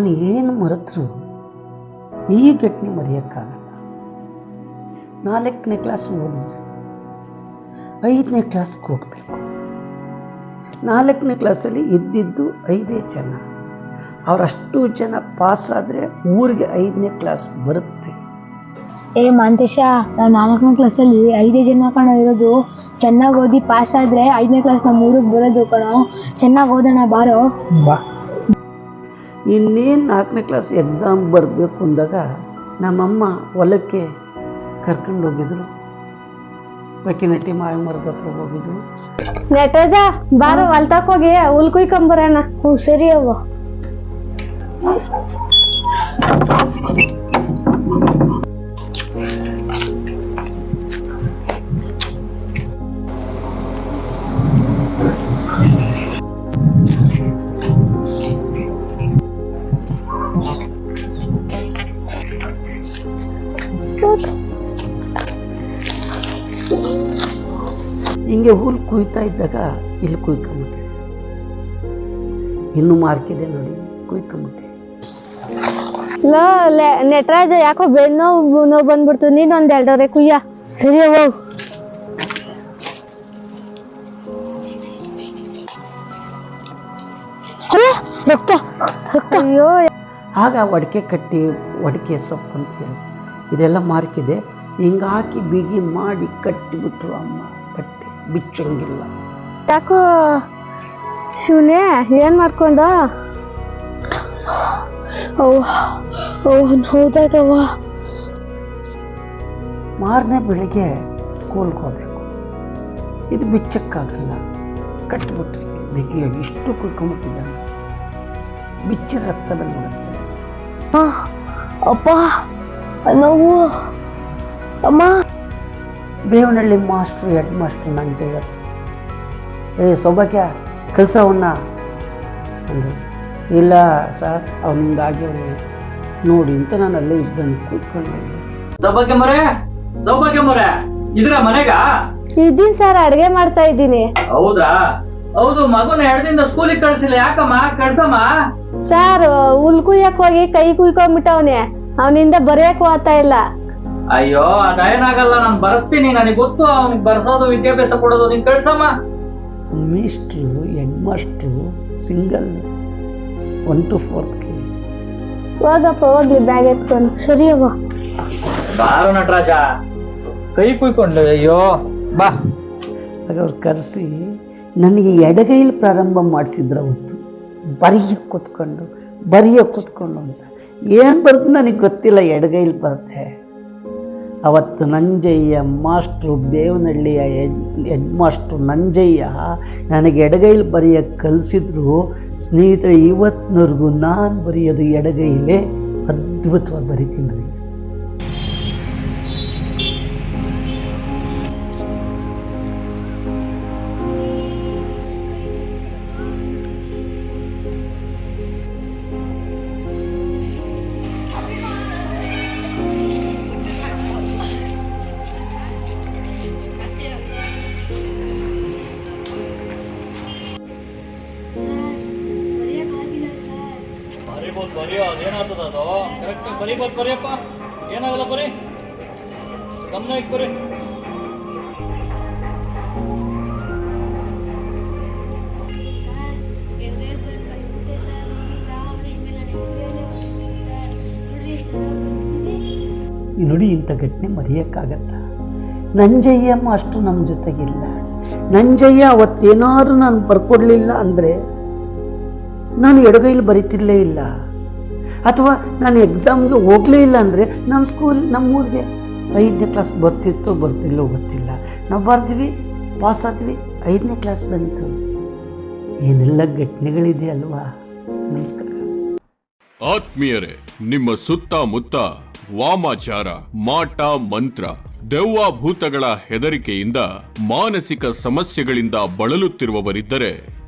ನಾನು ಏನು ಮರೆತರು? ಈ ಘಟನೆ ಮರೆಯೋಕ್ಕಾಗಲ್ಲ. ನಾಲ್ಕನೇ ಕ್ಲಾಸ್ ಓದಿದ್ದೆ. ಐದನೇ ಕ್ಲಾಸ್ಗೆ ಹೋಗಬೇಕು. ನಾಲ್ಕನೇ ಕ್ಲಾಸಲ್ಲಿ ಇದ್ದಿದ್ದು ಐದೇ ಜನ. ಅವರಷ್ಟು ಜನ ಪಾಸ್ ಆದರೆ ಊರಿಗೆ ಐದನೇ ಕ್ಲಾಸ್ ಬರುತ್ತೆ. ಏ ಮಾಂತೇಶ ನಾವು ನಾಲ್ಕನೇ ಕ್ಲಾಸಲ್ಲಿ ಐದೇ ಜನ ಕಣೋ ಇರೋದು. ಚೆನ್ನಾಗಿ ಓದಿ ಪಾಸ್ ಆದ್ರೆ ಐದನೇ ಕ್ಲಾಸ್ ನಮ್ಮ ಊರಿಗೆ ಬರೋದು ಕಣೋ. ಚೆನ್ನಾಗಿ ಓದೋಣ ಬಾರೋ. ಬಾ. ಇನ್ನೇನು ನಾಲ್ಕನೇ ಕ್ಲಾಸ್ ಎಕ್ಸಾಮ್ ಬರಬೇಕು ಅಂದಾಗ ನಮ್ಮಮ್ಮ ಹೊಲಕ್ಕೆ ಕರ್ಕೊಂಡು ಹೋಗಿದ್ರು. ಬಕಿನಟ್ಟಿ ಮಾವಿ ಮರದ ಹತ್ರ ಹೋಗಿದ್ರು. ನಟರಾಜ ಬಾರೋ ಹೊಲ್ತಾಕ್ ಹೋಗಿ ಹುಲ್ ಕುಯ್ಕೊಂಬರೋಣ ಹ್ಞೂ ಸರಿ ಅವ್ವ. ಹಿಂಗೆ ಹುಲ್ ಕುಯ್ತಾ ಇದ್ದಾಗ ಇಲ್ಲಿ ಕುಯ್ಕೊಂಬಿಟ್ಟೆ ಇನ್ನೂ ಮಾರ್ಕಿದೆ ನೋಡಿ ಕುಯ್ಕೊಂಬಿಟ್ಟೆ ನೆಟ್ರಾಜ ಯಾಕೋ ಬೆನ್ನೋ ನೋವು ನೋವು ಬಂದ್ಬಿಡ್ತು ನೀನು ಒಂದ್ ಎರಡರೆ ಕುಯ್ಯ. ಸರಿ ಹೋಗ್. ರಕ್ತ ರಕ್ತ. ಅಯ್ಯೋ. ಆಗ ಒಡಕೆ ಕಟ್ಟಿ ಒಡಕೆ ಸೊಪ್ಪು ಅಂತ ಹೇಳಿ. ಇದೆಲ್ಲ ಮಾರ್ಕಿದೆ ಹಿಂಗಾಕಿ ಹಾಕಿ ಬಿಗಿ ಮಾಡಿ ಕಟ್ಟಿಬಿಟ್ರು ಅಮ್ಮ. ಬಿಚ್ಚಂಗಿಲ್ಲ. ಯಾಕೋ ಶಿವನೇ ಏನ್ ಮಾಡ್ಕೊಂಡ? ಹೌದಾಯ್ತವ ಮಾರನೇ ಬೆಳಿಗ್ಗೆ ಸ್ಕೂಲ್ಗೆ ಹೋಗ್ಬೇಕು. ಇದು ಬಿಚ್ಚಕ್ಕಾಗಲ್ಲ. ಕಟ್ಬಿಟ್ರಿ. ಬಿಗಿಯಾಗಿ ಇಷ್ಟು ಕುಯ್ಕೊಂಬಿಟ್ಟಿದ್ದಾನೆ ಬಿಚ್ಚ ರಕ್ತದಲ್ಲಿ ಬಿಡುತ್ತೆ ಅಪ್ಪ ನೋವು ಅಮ್ಮ. Bevanahalli master head master Nanjayya ಏ ಸೌಭಾಗ್ಯ ಕೆಲಸವನ್ನ ಅವನ್ನ ಅಂದರು. ಇಲ್ಲ ಸರ್ ಅವನಿಂದಾಗಿ ಅವನು ನೋಡಿ ಅಂತ ನಾನು ಅಲ್ಲೇ ಇದ್ದಂಗೆ ಕೂತ್ಕೊಂಡು. ಸೌಭಾಗ್ಯ ಮೊರೆ ಸೌಭಾಗ್ಯ ಮೊರೆ ಇದ್ರ ಮನೆಗ? ಇದ್ದೀನಿ ಸರ್ ಅಡ್ಗೆ ಮಾಡ್ತಾ ಇದ್ದೀನಿ. ಹೌದಾ? ಹೌದು ಮಗುನ ಎರಡದಿಂದ ಸ್ಕೂಲಿಗೆ ಕಳ್ಸಿಲ್ಲ ಯಾಕಮ್ಮ? ಕಳ್ಸಮ್ಮ? ಸರ್ ಹುಲ್ ಕುಯ್ಯಕ್ ಹೋಗಿ ಕೈ ಕುಯ್ಕೊಂಡ್ಬಿಟ್ಟವನೆ. ಅವನಿಂದ ಬರೆಯಕ್ ಹೋಗ್ತಾ ಇಲ್ಲ. ಅಯ್ಯೋ ಅದೇನಾಗಲ್ಲ ನಾನು ಬರ್ಸ್ತೀನಿ. ನನಗೆ ಗೊತ್ತು ಅವ್ನಿಗೆ ಬರ್ಸೋದು ವಿದ್ಯಾಭ್ಯಾಸ ಕೊಡೋದು ನೀನ್ ಕಳ್ಸಮ್ಮ. ಮೇಸ್ಟ್ರು head master single one two ಫೋರ್ತ್ಗೆ ಹೋಗಪ್ಪ ಹೋಗ್ಲಿ ಬ್ಯಾಗ್ ಎತ್ಕೊಂಡು. ಸರಿ ಅವ ಬಾರು ನಟರಾಜ. ಕೈ ಕುಯ್ಕೊಂಡು ಅಯ್ಯೋ. ಬಾ. ಆಗ ಅವ್ರು ಕರೆಸಿ ನನಗೆ ಎಡಗೈಲಿ ಪ್ರಾರಂಭ ಮಾಡಿಸಿದ್ರು ಅವತ್ತು ಬರೀ ಕೂತ್ಕೊಂಡು ಬರಿಯಕ್ಕೆ ಕೂತ್ಕೊಂಡು ಅಂತ. ಏನು ಬರುತ್ತೆ ನನಗೆ ಗೊತ್ತಿಲ್ಲ ಎಡಗೈಲಿ ಬರುತ್ತೆ. ಅವತ್ತು ನಂಜಯ್ಯ ಮಾಸ್ಟ್ರು ಬೇವನಹಳ್ಳಿಯ ಹೆಡ್ ಮಾಸ್ಟ್ರು ನಂಜಯ್ಯ ನನಗೆ ಎಡಗೈಲಿ ಬರೆಯೋಕ್ಕೆ ಕಲಿಸಿದ್ರು. ಸ್ನೇಹಿತರೆ ಇವತ್ತಿನವರೆಗೂ ನಾನು ಬರೆಯೋದು ಎಡಗೈಲೇ ಅದ್ಭುತವಾಗಿ ಬರಿತೀನಿ ಬರಿಬೋದು ಅದೇನಾಗ್ತದ ಅದು ಕರೆಕ್ಟ್ ಬರಿಬೋದು ಏನಾಗಲ್ಲ ಗಮನ ಇಕ್ ನೋಡಿ ಇಂಥ ಘಟನೆ ಮರೆಯೋಕ್ಕಾಗತ್ತ ನಂಜಯ್ಯಮ್ಮ ಅಷ್ಟು ನಮ್ಮ ಜೊತೆಗಿಲ್ಲ. ನಂಜಯ್ಯ ಅವತ್ತೇನಾದ್ರೂ ನಾನು ಬರ್ಕೊಡ್ಲಿಲ್ಲ ಅಂದರೆ ನಾನು ಎಡಗೈಲಿ ಬರೀತಿರ್ಲೇ ಇಲ್ಲ. ಅಥವಾ ನಾನು ಎಕ್ಸಾಮ್ಗೆ ಹೋಗಲೇ ಇಲ್ಲ ಅಂದರೆ ನಮ್ಮ ಸ್ಕೂಲ್ ನಮ್ಮ ಊರಿಗೆ ಐದನೇ ಕ್ಲಾಸ್ ಬರ್ತಿತ್ತೋ ಬರ್ತಿಲ್ಲೋ ಗೊತ್ತಿಲ್ಲ. ನಾವು ಬರ್ದ್ವಿ ಪಾಸ್ ಆದ್ವಿ, ಐದನೇ ಕ್ಲಾಸ್ ಬಂತು. ಏನೆಲ್ಲ ಘಟನೆಗಳಿದೆಯಲ್ವಾ ನಮಸ್ಕಾರ. ಆತ್ಮೀಯರೇ, ನಿಮ್ಮ ಸುತ್ತಮುತ್ತ ವಾಮಾಚಾರ, ಮಾಟ ಮಂತ್ರ ದೆವ್ವಾಭೂತಗಳ ಹೆದರಿಕೆಯಿಂದ ಮಾನಸಿಕ ಸಮಸ್ಯೆಗಳಿಂದ ಬಳಲುತ್ತಿರುವವರಿದ್ದರೆ